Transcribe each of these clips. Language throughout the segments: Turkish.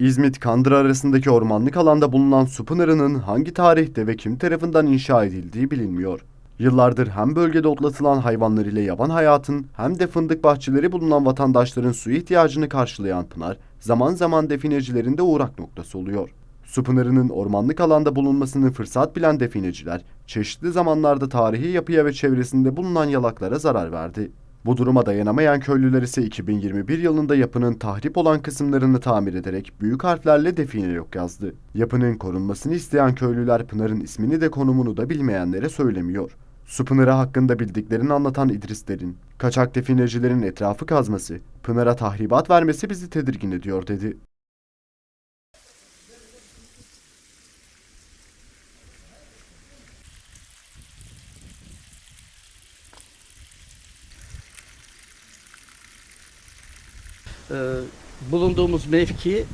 İzmit-Kandıra arasındaki ormanlık alanda bulunan su pınarının hangi tarihte ve kim tarafından inşa edildiği bilinmiyor. Yıllardır hem bölgede otlatılan hayvanlar ile yaban hayatın hem de fındık bahçeleri bulunan vatandaşların su ihtiyacını karşılayan pınar, zaman zaman definecilerin de uğrak noktası oluyor. Su pınarının ormanlık alanda bulunmasını fırsat bilen defineciler, çeşitli zamanlarda tarihi yapıya ve çevresinde bulunan yalaklara zarar verdi. Bu duruma dayanamayan köylüler ise 2021 yılında yapının tahrip olan kısımlarını tamir ederek büyük harflerle define yok yazdı. Yapının korunmasını isteyen köylüler Pınar'ın ismini de konumunu da bilmeyenlere söylemiyor. Su Pınarı hakkında bildiklerini anlatan İdrislerin, kaçak definecilerin etrafı kazması, Pınar'a tahribat vermesi bizi tedirgin ediyor dedi. Ee, bulunduğumuz mevki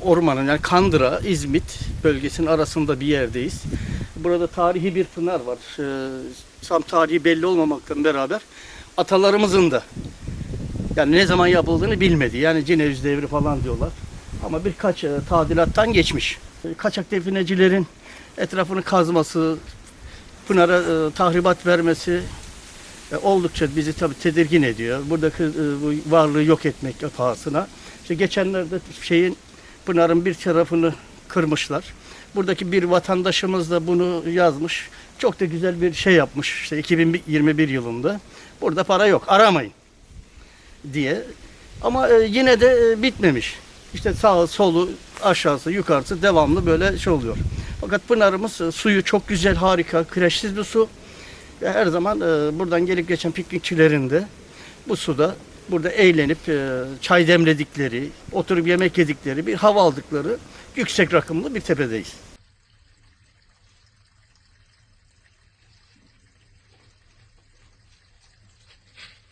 ormanın yani Kandıra, İzmit bölgesinin arasında bir yerdeyiz. Burada tarihi bir pınar var. Ee, tam tarihi belli olmamakla beraber atalarımızın da yani ne zaman yapıldığını bilmedi. Yani Ceneviz devri falan diyorlar. Ama birkaç e, tadilattan geçmiş. E, Kaçak definecilerin etrafını kazması, Pınar'a e, tahribat vermesi e, oldukça bizi tabii tedirgin ediyor. Buradaki e, bu varlığı yok etmek pahasına. İşte geçenlerde şeyin Pınar'ın bir tarafını kırmışlar. Buradaki bir vatandaşımız da bunu yazmış. Çok da güzel bir şey yapmış. İşte 2021 yılında. Burada para yok. Aramayın diye. Ama e, yine de e, bitmemiş. İşte sağı, solu, aşağısı, yukarısı devamlı böyle şey oluyor. Fakat Pınar'ımız e, suyu çok güzel, harika, kireçsiz bir su. Ve her zaman e, buradan gelip geçen piknikçilerin de bu suda burada eğlenip e, çay demledikleri, oturup yemek yedikleri bir hava aldıkları yüksek rakımlı bir tepedeyiz.